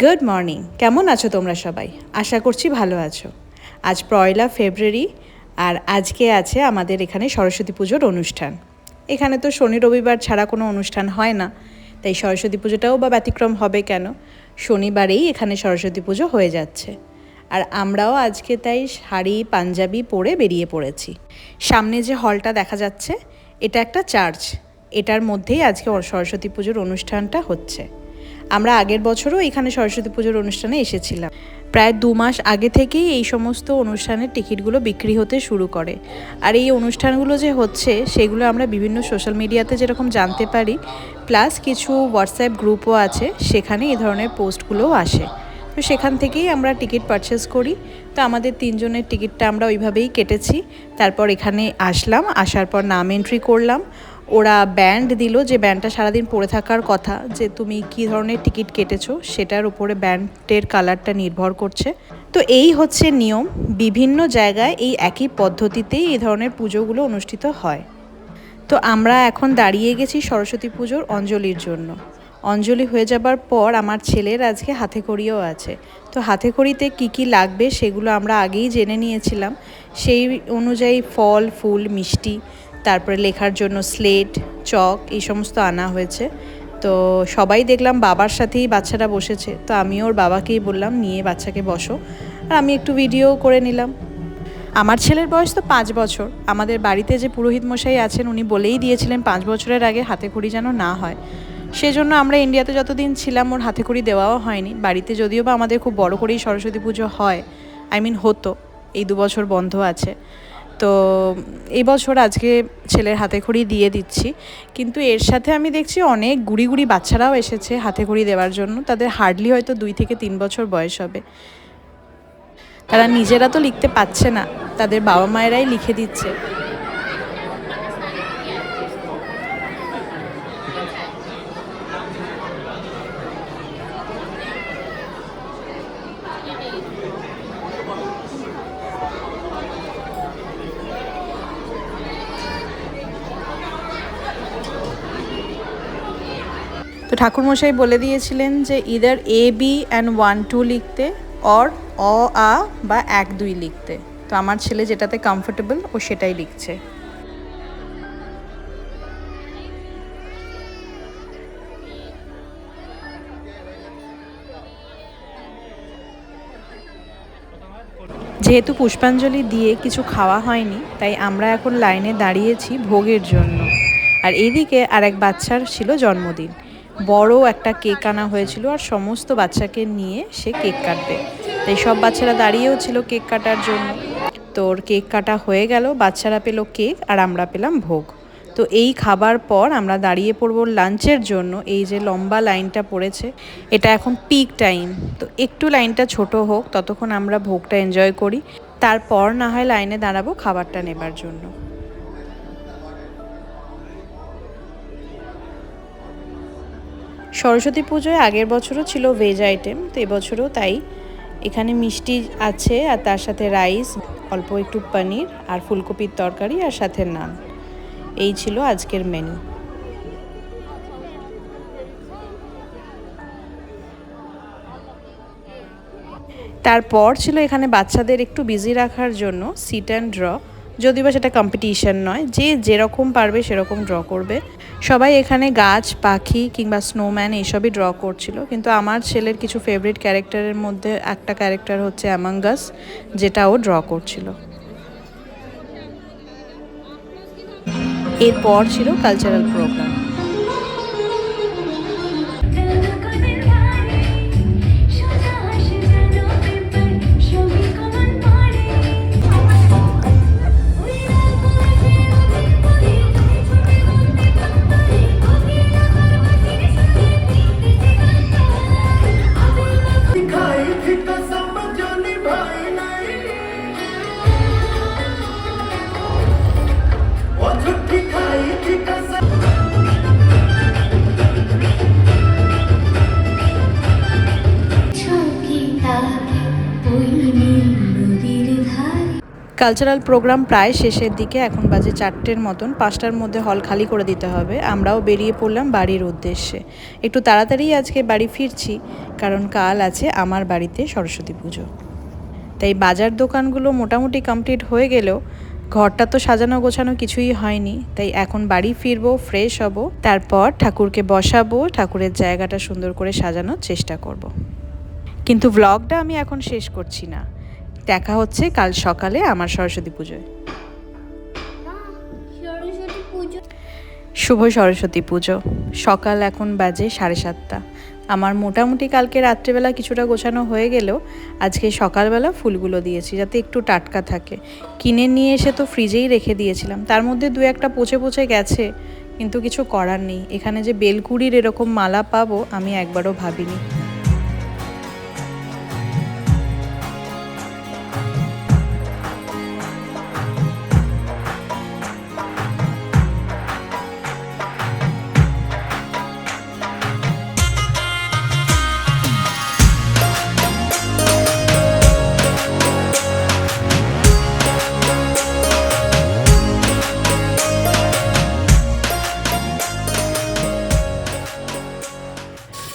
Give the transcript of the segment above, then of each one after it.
Good morning কেমন আছো তোমরা সবাই? আশা করছি ভালো আছো। আজ পয়লা ফেব্রুয়ারি আর আজকে আছে আমাদের এখানে সরস্বতী পুজোর অনুষ্ঠান। এখানে তো শনি রবিবার ছাড়া কোনো অনুষ্ঠান হয় না। তাই সরস্বতী পুজোটাও বা ব্যতিক্রম হবে কেন? শনিবারেই এখানে সরস্বতী পুজো হয়ে যাচ্ছে। আর আমরাও আজকে তাই শাড়ি, পাঞ্জাবি পরে বেরিয়ে পড়েছি। সামনে যে হলটা দেখা যাচ্ছে, এটা একটা চার্চ। এটার মধ্যেই আজকে সরস্বতী পুজোর অনুষ্ঠানটা হচ্ছে। আমরা আগের বছরও এখানে সরস্বতী পুজোর অনুষ্ঠানে এসেছিলাম। প্রায় দু মাস আগে থেকেই এই সমস্ত অনুষ্ঠানের টিকিটগুলো বিক্রি হতে শুরু করে। আর এই অনুষ্ঠানগুলো যে হচ্ছে, সেগুলো আমরা বিভিন্ন সোশ্যাল মিডিয়াতে যেরকম জানতে পারি, প্লাস কিছু হোয়াটসঅ্যাপ গ্রুপও আছে, সেখানে এই ধরনের পোস্টগুলোও আসে। তো সেখান থেকেই আমরা টিকিট পারচেস করি। তো আমাদের তিনজনের টিকিটটা আমরা ওইভাবেই কেটেছি। তারপর এখানে আসলাম, আসার পর নাম এন্ট্রি করলাম। ওরা ব্যান্ড দিল যে ব্যান্ডটা সারাদিন পরে থাকার কথা, যে তুমি কি ধরনের টিকিট কেটেছো সেটার উপরে ব্যান্ডের কালারটা নির্ভর করছে। তো এই হচ্ছে নিয়ম, বিভিন্ন জায়গায় এই একই পদ্ধতিতেই এই ধরনের পুজোগুলো অনুষ্ঠিত হয়। তো আমরা এখন দাঁড়িয়ে গেছি সরস্বতী পুজোর অঞ্জলির জন্য। অঞ্জলি হয়ে যাবার পর আমার ছেলের আজকে হাতে খড়িও আছে। তো হাতে খড়িতে কী কী লাগবে সেগুলো আমরা আগেই জেনে নিয়েছিলাম। সেই অনুযায়ী ফল, ফুল, মিষ্টি তারপরে লেখার জন্য স্লেট, চক এই সমস্ত আনা হয়েছে। তো সবাই দেখলাম বাবার সাথেই বাচ্চারা বসেছে। তো আমি ওর বাবাকেই বললাম, নিয়ে বাচ্চাকে বসো। আর আমি একটু ভিডিও করে নিলাম। আমার ছেলের বয়স তো পাঁচ বছর। আমাদের বাড়িতে যে পুরোহিত মশাই আছেন, উনি বলেই দিয়েছিলেন পাঁচ বছরের আগে হাতে খড়ি যেন না হয়। সেজন্য আমরা ইন্ডিয়াতে যতদিন ছিলাম, ওর হাতে খড়ি দেওয়াও হয়নি। বাড়িতে যদিও বা আমাদের খুব বড় করেই সরস্বতী পুজো হয় আই মিন হতো। এই দু বছর বন্ধ আছে। তো এই বছর আজকে ছেলের হাতে খড়ি দিয়ে দিচ্ছি। কিন্তু এর সাথে আমি দেখছি অনেক গুড়ি গুড়ি বাচ্চারাও এসেছে হাতে খড়ি দেওয়ার জন্য। তাদের হার্ডলি হয়তো দুই থেকে তিন বছর বয়স হবে। তারা নিজেরা তো লিখতে পাচ্ছে না। তাদের বাবা মায়েরাই লিখে দিচ্ছে। ঠাকুরমশাই বলে দিয়েছিলেন যে either A B and one two লিখতে অর অ, আ বা এক, দুই লিখতে। তো আমার ছেলে যেটাতে কমফোর্টেবল ও সেটাই লিখছে। যেহেতু পুষ্পাঞ্জলি দিয়ে কিছু খাওয়া হয়নি, তাই আমরা এখন লাইনে দাঁড়িয়েছি ভোগের জন্য। আর এদিকে আর এক বাচ্চার ছিল জন্মদিন। বড় একটা কেক আনা হয়েছিল আর সমস্ত বাচ্চাকে নিয়ে সে কেক কাটবে। তাই সব বাচ্চারা দাঁড়িয়েও ছিল কেক কাটার জন্য। তোর কেক কাটা হয়ে গেল, বাচ্চারা পেল কেক আর আমরা পেলাম ভোগ। তো এই খাবার পর আমরা দাঁড়িয়ে পড়ব লাঞ্চের জন্য। এই যে লম্বা লাইনটা পড়েছে, এটা এখন পিক টাইম। তো একটু লাইনটা ছোট হোক, ততক্ষণ আমরা ভোগটা এনজয় করি। তারপর না হয় লাইনে দাঁড়াবো খাবারটা নেবার জন্য। সরস্বতী পুজোয় আগের বছরও ছিল ভেজ আইটেম তো এবছরও তাই। এখানে মিষ্টি আছে আর তার সাথে রাইস অল্প একটু পনির আর ফুলকপির তরকারি আর সাথে নান। এই ছিল আজকের মেনু তারপর ছিল এখানে বাচ্চাদের একটু বিজি রাখার জন্য সিট অ্যান্ড ড্র যদিও বা সেটা কম্পিটিশন নয়, যে যেরকম পারবে সেরকম ড্র করবে। সবাই এখানে গাছ, পাখি কিংবা স্নোম্যান এইসবই ড্র করছিল, কিন্তু আমার ছেলের কিছু ফেভারিট ক্যারেক্টারের মধ্যে একটা ক্যারেক্টার হচ্ছে অ্যামাঙ্গাস যেটা ও ড্র করছিল। এরপর ছিল কালচারাল প্রোগ্রাম কালচারাল প্রোগ্রাম প্রায় শেষের দিকে, এখন বাজে চারটের মতন। পাঁচটার মধ্যে হল খালি করে দিতে হবে। আমরাও বেরিয়ে পড়লাম বাড়ির উদ্দেশ্যে। একটু তাড়াতাড়ি আজকে বাড়ি ফিরছি, কারণ কাল আছে আমার বাড়িতে সরস্বতী পুজো। তাই বাজার দোকানগুলো মোটামুটি কমপ্লিট হয়ে গেলেও, ঘরটা তো সাজানো গোছানো কিছুই হয়নি। তাই এখন বাড়ি ফিরবো, ফ্রেশ হব, তারপর ঠাকুরকে বসাবো, ঠাকুরের জায়গাটা সুন্দর করে সাজানোর চেষ্টা করব। কিন্তু ব্লগটা আমি এখন শেষ করছি না। দেখা হচ্ছে কাল সকালে আমার সরস্বতী পুজোয়। শুভ সরস্বতী পুজো। সকাল এখন বাজে সাড়ে সাতটা। আমার মোটামুটি কালকে রাত্রেবেলা কিছুটা গোছানো হয়ে গেলেও আজকে সকালবেলা ফুলগুলো দিয়েছি যাতে একটু টাটকা থাকে। কিনে নিয়ে এসে তো ফ্রিজেই রেখে দিয়েছিলাম। তার মধ্যে দু একটা পচে পচে গেছে, কিন্তু কিছু করার নেই। এখানে যে বেলকুড়ির এরকম মালা পাবো আমি একবারও ভাবিনি।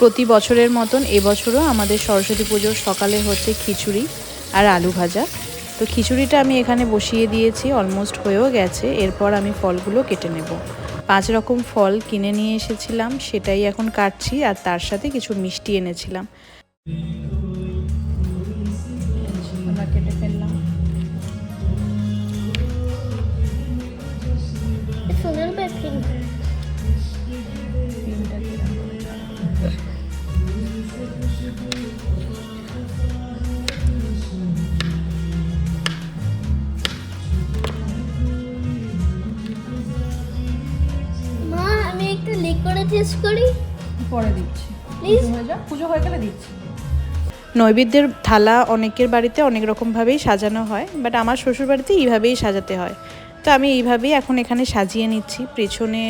প্রতি বছরের মতন এবছরও আমাদের সরস্বতী পুজোর সকালে হচ্ছে খিচুড়ি আর আলু ভাজা। তো খিচুড়িটা আমি এখানে বসিয়ে দিয়েছি অলমোস্ট হয়েও গেছে। এরপর আমি ফলগুলো কেটে নেব। পাঁচ রকম ফল কিনে নিয়ে এসেছিলাম, সেটাই এখন কাটছি আর তার সাথে কিছু মিষ্টি এনেছিলাম। টেস্ট করি? পরে দিচ্ছি। প্লিজ হয়ে পুজো হয়ে গেলে দিচ্ছি। নৈবেদ্যের থালা অনেকের বাড়িতে অনেক রকমভাবেই সাজানো হয় বাট আমার শ্বশুর বাড়িতে এইভাবেই সাজাতে হয়। তো আমি এইভাবেই এখন এখানে সাজিয়ে নিচ্ছি। পেছনে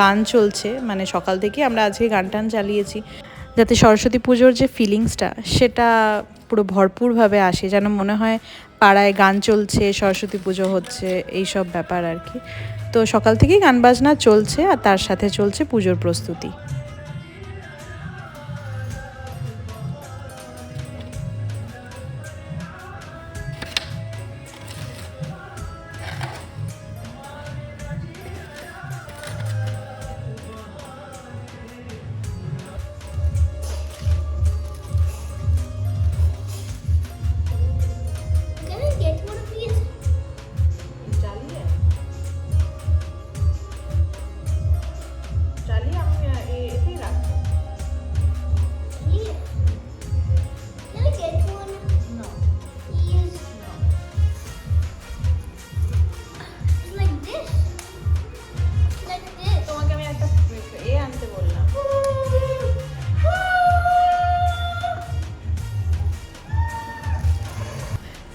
গান চলছে মানে সকাল থেকে আমরা আজকে গান টান চালিয়েছি যাতে সরস্বতী পুজোর যে ফিলিংসটা সেটা পুরো ভরপুরভাবে আসে। যেন মনে হয় পাড়ায় গান চলছে সরস্বতী পুজো হচ্ছে এই সব ব্যাপার আর কি। তো সকাল থেকেই গান বাজনা চলছে আর তার সাথে চলছে পুজোর প্রস্তুতি।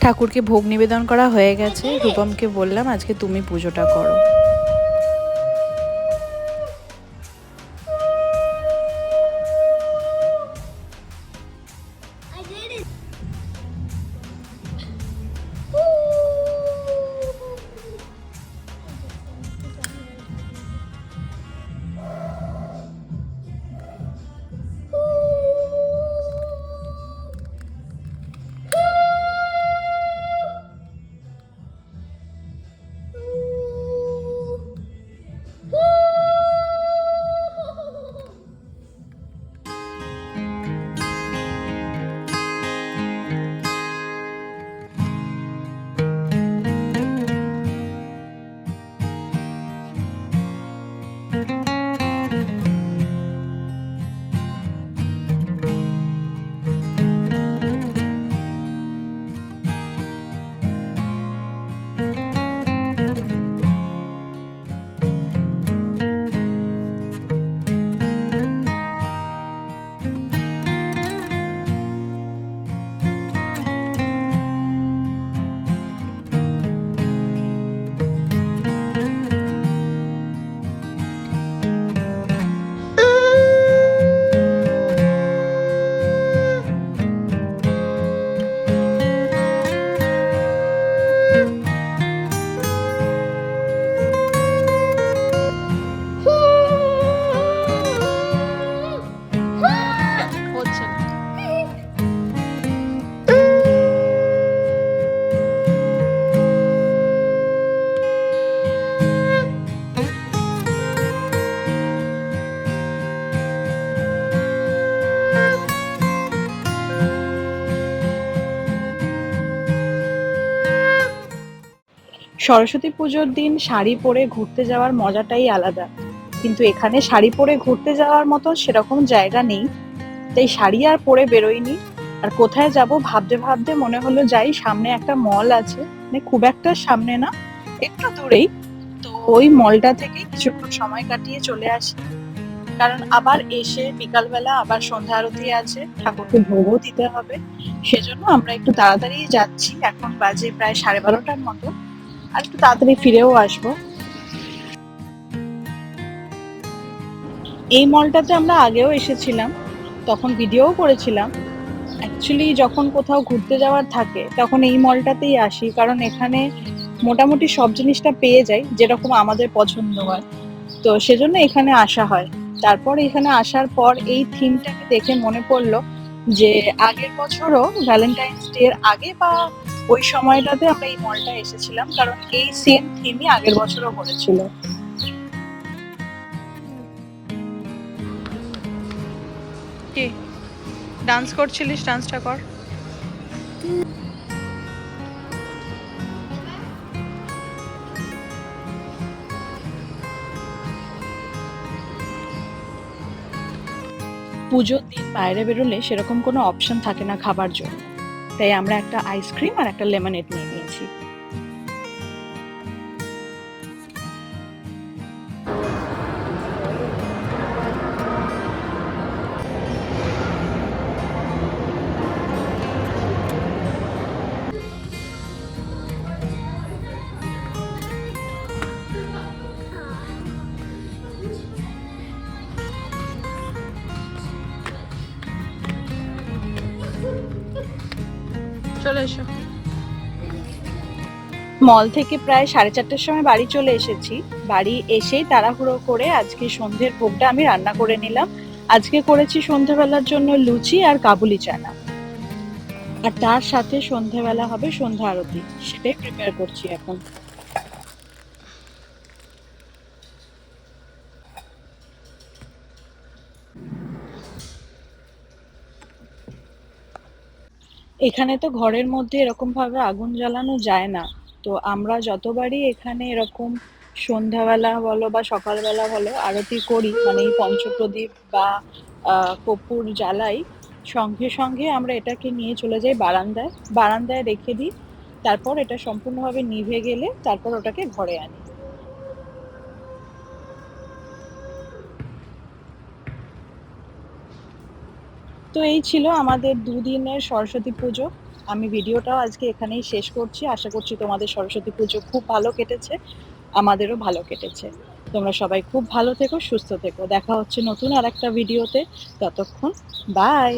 ঠাকুরকে ভোগ নিবেদন করা হয়ে গেছে। রূপমকে বললাম আজকে তুমি পুজোটা করো। সরস্বতী পুজোর দিন শাড়ি পরে ঘুরতে যাওয়ার মজাটাই আলাদা। কিন্তু এখানে শাড়ি পরে ঘুরতে যাওয়ার মতো সেরকম জায়গা নেই। তাই শাড়ি আর পরে বেরোইনি আর কোথায় যাব ভাবতে ভাবতে মনে হলো, যাই সামনে একটা মল আছে। মানে খুব একটা সামনে না, একটু দূরেই। তো ওই মলটা থেকে কিছুক্ষণ সময় কাটিয়ে চলে আসি। কারণ আবার এসে বিকালবেলা আবার সন্ধ্যা আরতি আছে, ঠাকুরকে ভোগও দিতে হবে। সেজন্য আমরা একটু তাড়াতাড়ি যাচ্ছি। এখন বাজে প্রায় সাড়ে বারোটার মতো। আর একটু তাড়াতাড়ি ফিরেও আসব। এই মলটাতে আমরা আগেও এসেছিলাম, তখন ভিডিওও করেছিলাম। অ্যাকচুয়ালি যখন কোথাও ঘুরতে যাওয়ার থাকে, তখন এই মলটাতেই আসি, কারণ এখানে মোটামুটি সব জিনিসটা পেয়ে যাই, যেরকম আমাদের পছন্দ হয়। তো সেজন্য এখানে আসা হয়। তারপর এখানে আসার পর এই থিমটাকে দেখে মনে পড়ল যে আগের বছরও ভ্যালেন্টাইন্স ডে এর আগে বা ওই সময়টাতে আমরা এই মলটা এসেছিলাম কারণ এই সেম থিমই আগের বছরও করেছিল। কি? ডান্স করছিলিস? ডান্সটা কর। পুজোর দিন বাইরে বেরোলে সেরকম কোনো অপশন থাকে না খাবার জন্য। তাই আমরা একটা আইসক্রিম আর একটা লেমনেড নিয়ে নিয়েছি। চলে এসো। মল থেকে প্রায় সাড়ে চারটার সময় বাড়ি চলে এসেছি। বাড়ি এসেই তাড়াহুড়ো করে আজকে সন্ধ্যের ভোগটা আমি রান্না করে নিলাম। আজকে করেছি সন্ধ্যেবেলার জন্য লুচি আর কাবুলি চানা। আর তার সাথে সন্ধ্যেবেলা হবে সন্ধ্যা আরতি। সেটাই প্রিপেয়ার করছি এখন। এখানে তো ঘরের মধ্যে এরকম ভাবে আগুন জ্বালানো যায় না। তো আমরা যতবারই এখানে এরকম সন্ধ্যাবেলা বলো বা সকালবেলা বলো আরতি করি মানে এই পঞ্চপ্রদীপ বা কপুর জ্বালাই, সঙ্গে সঙ্গে আমরা এটাকে নিয়ে চলে যাই বারান্দায়। বারান্দায় রেখে দিই, তারপর এটা সম্পূর্ণভাবে নিভে গেলে তারপর ওটাকে ঘরে আনি। তো এই ছিল আমাদের দুদিনের সরস্বতী পুজো। আমি ভিডিওটাও আজকে এখানেই শেষ করছি। আশা করছি তোমাদের সরস্বতী পুজো খুব ভালো কেটেছে, আমাদেরও ভালো কেটেছে। তোমরা সবাই খুব ভালো থেকো, সুস্থ থেকো। দেখা হচ্ছে নতুন আর একটা ভিডিওতে। ততক্ষণ বাই